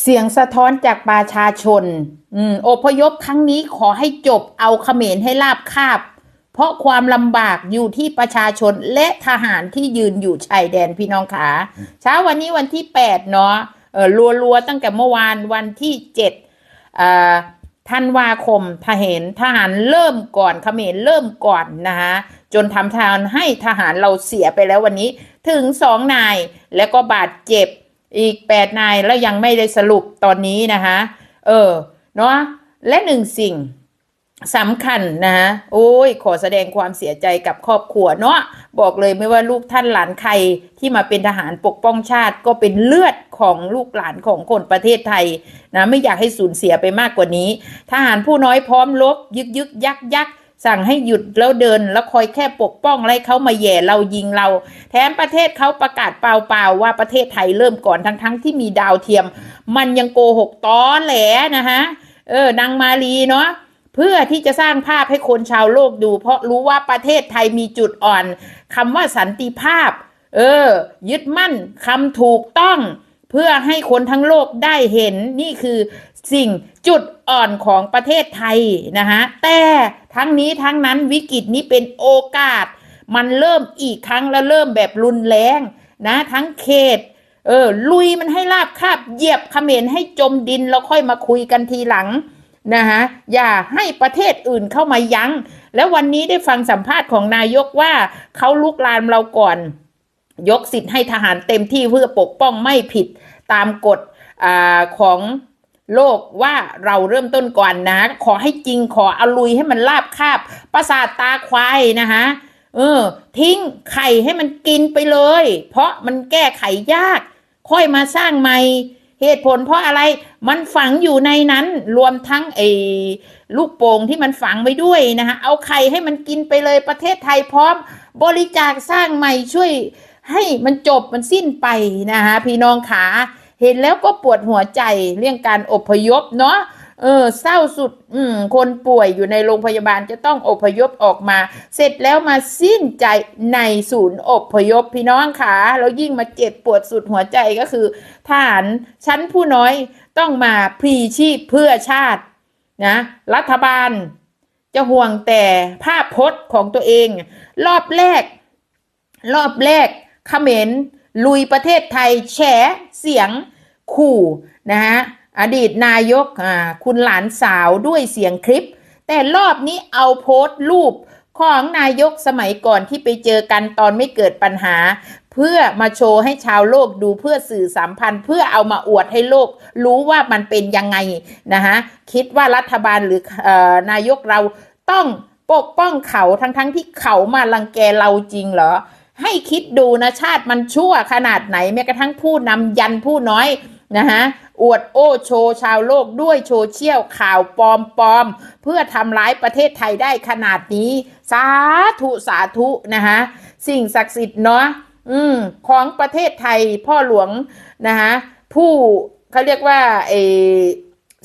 เสียงสะท้อนจากประชาชน อืมอพยพครั้งนี้ขอให้จบเอาเขมรให้ราบคาบ เพราะความลำบากอยู่ที่ประชาชนและทหารที่ยืนอยู่ชายแดนพี่น้องขา เช้าวันนี้วันที่แปดเนาะเออรัวๆ ตั้งแต่เมื่อวานวันที่เจ็ดอ่าธันวาคมทหารทหารเริ่มก่อนเขมรเริ่มก่อนนะคะจนทำทางให้ทหารเราเสียไปแล้ววันนี้ถึงสองนายแล้วก็บาดเจ็บ อีกแปดนายแล้วยังไม่ได้สรุปตอนนี้นะคะเออเนาะและหนึ่งสิ่งสำคัญนะฮะโอ้ย ขอแสดงความเสียใจกับครอบครัวเนาะบอกเลยไม่ว่าลูกท่านหลานใครที่มาเป็นทหารปกป้องชาติก็เป็นเลือดของลูกหลานของคนประเทศไทยนะไม่อยากให้สูญเสียไปมากกว่านี้ ทหารผู้น้อยพร้อมรบยึกยึกยักยัก สั่งให้หยุดแล้วเดินแล้วคอยแค่ปกป้องไล่เขามาแย่เรายิงเรา แถมประเทศเขาประกาศเปล่าๆว่าประเทศไทยเริ่มก่อนทั้งๆที่มีดาวเทียม มันยังโกหกตอนแหลนะฮะเออนางมาลีเนาะเพื่อที่จะสร้างภาพให้คนชาวโลกดู เพราะรู้ว่าประเทศไทยมีจุดอ่อนคำว่าสันติภาพ เออ ยึดมั่นคำถูกต้อง เพื่อให้คนทั้งโลกได้เห็นนี่คือสิ่งจุดอ่อนของประเทศไทยนะฮะแต่ทั้งนี้ทั้งนั้นวิกฤตนี้เป็นโอกาส มันเริ่มอีกครั้งแล้วเริ่มแบบรุนแรงนะทั้งเขตเออลุยมันให้ราบคาบเหยียบเขมรให้จมดินแล้วค่อยมาคุยกันทีหลังนะฮะอย่าให้ประเทศอื่นเข้ามายัง้ง แล้ววันนี้ได้ฟังสัมภาษณ์ของนายกว่าเขาลุกลามเราก่อน ยกสิทธิ์ให้ทหารเต็มที่เพื่อปกป้องไม่ผิดตามกฎอของโลกว่าเราเริ่มต้นก่อนนะ ขอให้จริงขอเอาลุยให้มันราบคาบ ประสาทตาควายนะคะเออ ทิ้งไข่ให้มันกินไปเลย เพราะมันแก้ไขยาก ค่อยมาสร้างใหม่ เหตุผลเพราะอะไรมันฝังอยู่ในนั้นรวมทั้งไอ้ลูกโป่งที่มันฝังไว้ด้วยนะคะเอาไข่ให้มันกินไปเลยประเทศไทยพร้อม บริจาคสร้างใหม่ช่วย ให้มันจบมันสิ้นไปนะคะพี่น้องขาเห็นแล้วก็ปวดหัวใจเรื่องการอบพยพเนาะเออเศร้าสุดอืมคนป่วยอยู่ในโรงพยาบาลจะต้องอพยพออกมา เสร็จแล้วมาสิ้นใจในศูนย์อพยพพี่น้องขาแล้วยิ่งมาเจ็บปวดสุดหัวใจก็คือทหารชั้นผู้น้อยต้องมาพลีชีพเพื่อชาตินะรัฐบาล จะห่วงแต่ภาพพจน์ของตัวเอง รอบแรก รอบแรก เขมรลุยประเทศไทยแฉเสียงขู่นะฮะอดีตนายกคุณหลานสาวด้วยเสียงคลิป แต่รอบนี้เอาโพสต์รูปของนายกสมัยก่อนที่ไปเจอกันตอนไม่เกิดปัญหา เพื่อมาโชว์ให้ชาวโลกดูเพื่อสื่อสัมพันธ์ เพื่อเอามาอวดให้โลก รู้ว่ามันเป็นยังไงนะฮะคิดว่ารัฐบาลหรือเออนายกเราต้องปกป้องเขาทั้งๆทที่เขามาลังแกเราจริงเหรอ ให้คิดดูนะชาติมันชั่วขนาดไหนแม้กระทั่งผู้นำยันผู้น้อยนะฮะอวดโอ้โชว์ชาวโลกด้วยโซเชี่ยลข่าวปลอมปลอม เพื่อทำร้ายประเทศไทยได้ขนาดนี้ สาธุสาธุนะฮะสิ่งศักดิ์สิทธิ์เนาะอืมของประเทศไทยพ่อหลวงนะฮะผู้เขาเรียกว่าเออ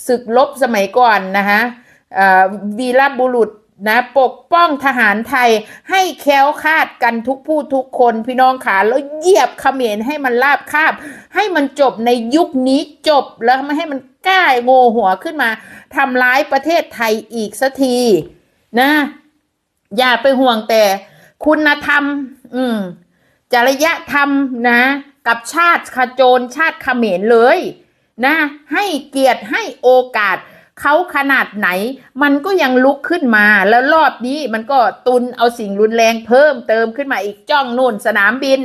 ศึกลบสมัยก่อนนะฮะวีรบุรุษ นะปกป้องทหารไทยให้แค้วคาดกันทุกผู้ทุกคนพี่น้องขาแล้วเหยียบเขมรให้มันราบคาบ ให้มันจบในยุคนี้จบแล้วไม่ให้มันกล้าโงหัวขึ้นมาทำร้ายประเทศไทยอีกสักทีนะ อย่าไปห่วงแต่คุณธรรม อืมจริยธรรมนะ กับชาติขจรชาติเขมรเลย นะ ให้เกียรติให้โอกาส เขาขนาดไหน มันก็ยังลุกขึ้นมา แล้วรอบนี้มันก็ตุนเอาสิ่งรุนแรงเพิ่มเติมขึ้นมาอีกจ้องนู่นสนามบิน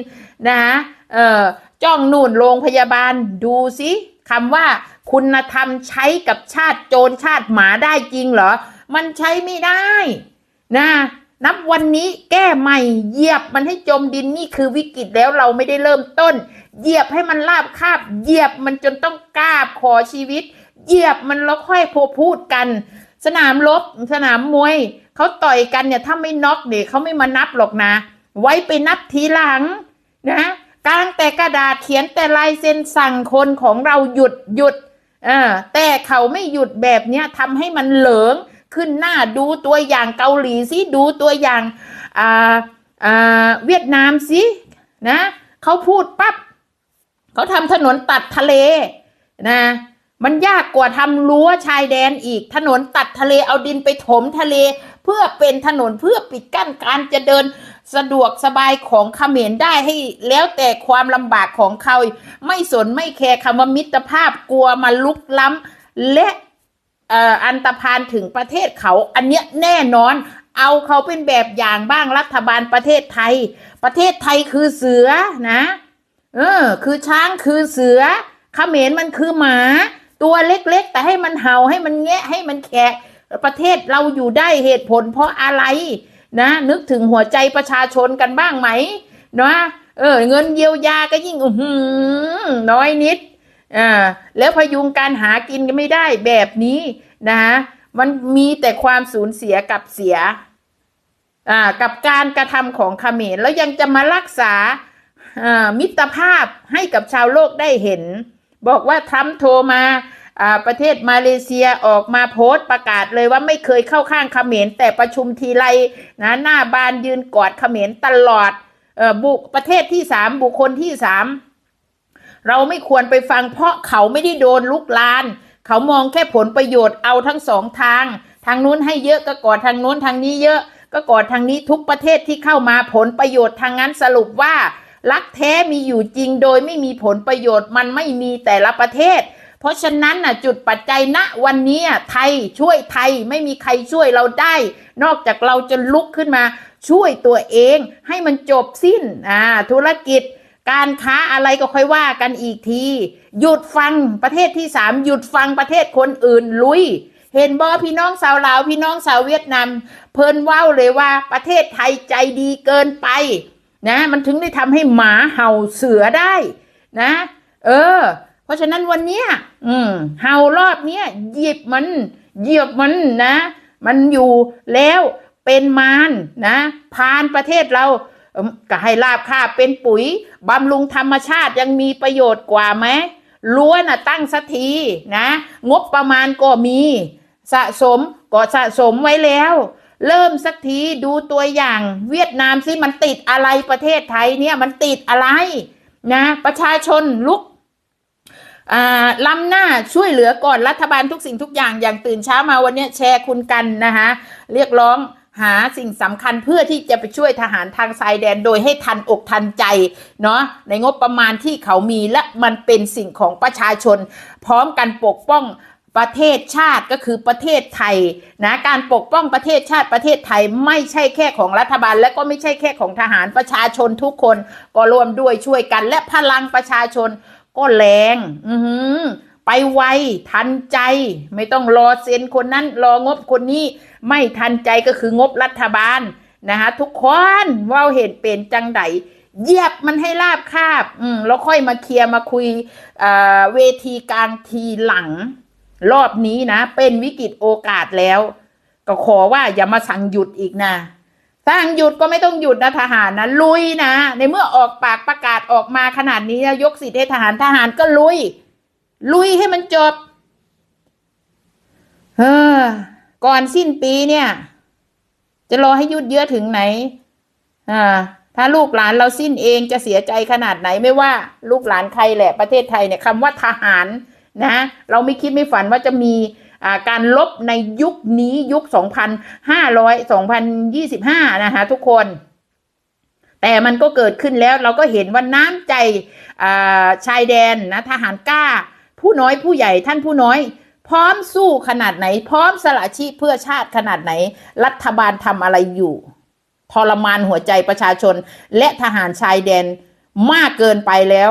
นะฮะเออจ้องนู่นโรงพยาบาลดูสิคำว่าคุณธรรมใช้กับชาติโจรชาติหมาได้จริงเหรอ มันใช้ไม่ได้นะนับวันนี้แก้ใหม่เหยียบมันให้จมดินนี่คือวิกฤตแล้วเราไม่ได้เริ่มต้น เหยียบให้มันราบคาบ เหยียบมันจนต้องกราบขอชีวิต เหยียบมันแล้วค่อยพพูดกัน สนามรบสนามมวยเขาต่อยกันเนี่ยถ้าไม่น็อกเด็กเขาไม่มานับหรอกนะ ไว้ไปนับทีหลังนะกางแต่กระดาษเขียนแต่ลายเซ็นสั่งคนของเราหยุดหยุดเออแต่เขาไม่หยุดแบบเนี้ยทำให้มันเหลิงขึ้นหน้าดูตัวอย่างเกาหลีสิดูตัวอย่างอ่าอ่าเวียดนามสินะเขาพูดปั๊บเขาทำถนนตัดทะเลนะ มันยากกว่าทำรั้วชายแดนอีกถนนตัดทะเลเอาดินไปถมทะเล เพื่อเป็นถนนเพื่อปิดกั้นการจะเดินสะดวกสบายของเขมรได้ให้แล้วแต่ความลำบากของเขาไม่สนไม่แคร์คำว่ามิตรภาพกลัวมาลุกล้ำและอันตรพานถึงประเทศเขา อันเนี้ยแน่นอน เอาเขาเป็นแบบอย่างบ้างรัฐบาลประเทศไทย ประเทศไทยคือเสือนะ เออ คือช้างคือเสือเขมรมันคือหมา ตัวเล็กๆ แต่ให้มันเห่าให้มันแงะให้มันแขกประเทศเราอยู่ได้เหตุผลเพราะอะไรนะ นึกถึงหัวใจประชาชนกันบ้างไหมนะเออ เงินเยียวยาก็ยิ่งอือหืน้อยนิดอ่าแล้วพยุงการหากินก็ไม่ได้แบบนี้นะมันมีแต่ความสูญเสียกับเสียอ่ากับการกระทำของเขมรแล้วยังจะมารักษาอ่ามิตรภาพให้กับชาวโลกได้เห็น บอกว่าทรัมป์โทรมาประเทศมาเลเซียออกมาโพสต์ประกาศเลยว่าไม่เคยเข้าข้างเขมรแต่ประชุมทีไรนะหน้าบานยืนกอดเขมรตลอดอบุประเทศที่สามบุคคลที่สามเราไม่ควรไปฟังเพราะเขาไม่ได้โดนลุกลาน เขามองแค่ผลประโยชน์เอาทั้งสองทาง ทางนู้นให้เยอะก็กอดทางนู้นทางนี้เยอะก็กอดทางนี้ทุกประเทศที่เข้ามาผลประโยชน์ทางนั้นสรุปว่า รักแท้มีอยู่จริงโดยไม่มีผลประโยชน์มันไม่มีแต่ละประเทศ เพราะฉะนั้นน่ะจุดปัจจัยณวันนี้ไทยช่วยไทยไม่มีใครช่วยเราได้ นอกจากเราจะลุกขึ้นมาช่วยตัวเองให้มันจบสิ้นอ่าธุรกิจการค้าอะไรก็ค่อยว่ากันอีกที หยุดฟังประเทศที่สามหยุดฟังประเทศคนอื่นลุย เห็นบอพี่น้องสาวลาวพี่น้องสาวเวียดนาม เพิ่นว้าเลยว่าประเทศไทยใจดีเกินไป นะมันถึงได้ทำให้หมาเห่าเสือได้นะ เออ เพราะฉะนั้นวันเนี้ยอืมเห่ารอบเนี้ยหยิบมันเหยียบมันนะ มันอยู่แล้วเป็นมารนะพานประเทศเราก็ให้ลาบค่าเป็นปุ๋ยบำรุงธรรมชาติยังมีประโยชน์กว่าไหมล้วนน่ะตั้งสักทีนะ งบประมาณก็มี สะสมก็สะสมไว้แล้ว เริ่มสักทีดูตัวอย่าง เวียดนามสิมันติดอะไรประเทศไทยเนี่ยมันติดอะไรนะ ประชาชนลุกล้ำหน้าช่วยเหลือก่อนรัฐบาลทุกสิ่งทุกอย่างอย่างตื่นเช้ามาวันนี้แชร์คุณกันนะคะเรียกร้องหาสิ่งสำคัญเพื่อที่จะไปช่วยทหารทางชายแดนโดยให้ทันอกทันใจเนาะในงบประมาณที่เขามีและมันเป็นสิ่งของประชาชน พร้อมกันปกป้อง ประเทศชาติก็คือประเทศไทยนะการปกป้องประเทศชาติประเทศไทยไม่ใช่แค่ของรัฐบาล และก็ไม่ใช่แค่ของทหารประชาชนทุกคน ก็ร่วมด้วยช่วยกัน และพลังประชาชนก็แรงอือหือไปไวทันใจ ไม่ต้องรอเซ็นคนนั้นรองบคนนี้ ไม่ทันใจก็คืองบรัฐบาลนะคะทุกคนว่าเห็นเป็นจังไดเหยียบมันให้ราบคาบ อืมแล้วค่อยมาเคลียร์มาคุยเวทีกลางทีหลัง รอบนี้นะ เป็นวิกฤตโอกาสแล้ว ก็ขอว่าอย่ามาสั่งหยุดอีกนะสั่งหยุดก็ไม่ต้องหยุดนะทหารนะลุยนะ ในเมื่อออกปากประกาศออกมาขนาดนี้นะยกสิทธิ์ให้ทหารทหารก็ลุย ลุยให้มันจบเฮอก่อนสิ้นปีเนี่ย จะรอให้ยุดเยอะถึงไหนอ่าถ้าลูกหลานเราสิ้นเองจะเสียใจขนาดไหนไม่ว่า ลูกหลานใครแหละประเทศไทยเนี่ยคำว่าทหาร นะ เราไม่คิดไม่ฝันว่าจะมีการลบในยุคนี้ยุค 2,500 2025 นะคะทุกคน แต่มันก็เกิดขึ้นแล้วเราก็เห็นว่าน้ำใจชายแดนนะทหารกล้า ผู้น้อยผู้ใหญ่ท่านผู้น้อย พร้อมสู้ขนาดไหน พร้อมสละชีพเพื่อชาติขนาดไหน รัฐบาลทำอะไรอยู่ทรมานหัวใจประชาชนและทหารชายแดนมากเกินไปแล้ว